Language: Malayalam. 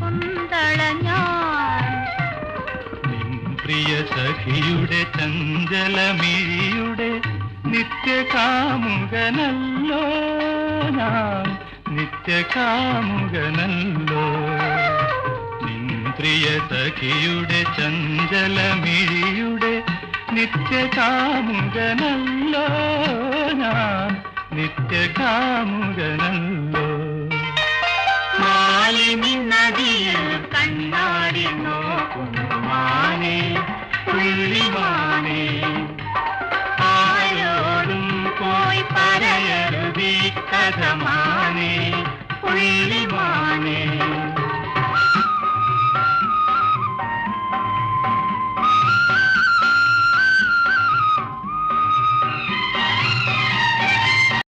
കുന്തള ഞാൻ. പ്രിയ സഖിയുടെ ചഞ്ചലമിഴിയുടെ നിത്യകാമുകനല്ലോ ഞാൻ. നിത്യകാമുകനല്ലോ. പ്രിയ സഖിയുടെ ചഞ്ചലമിഴിയുടെ നിത്യകാമുകനല്ലോ ഞാൻ. നിത്യകാമുകനല്ലോ. മാലിനി கண்ணாடி நோக்குமானே புள்ளிமானே ஆயோடும் போய் பறையருதி கதமானே புள்ளிமானே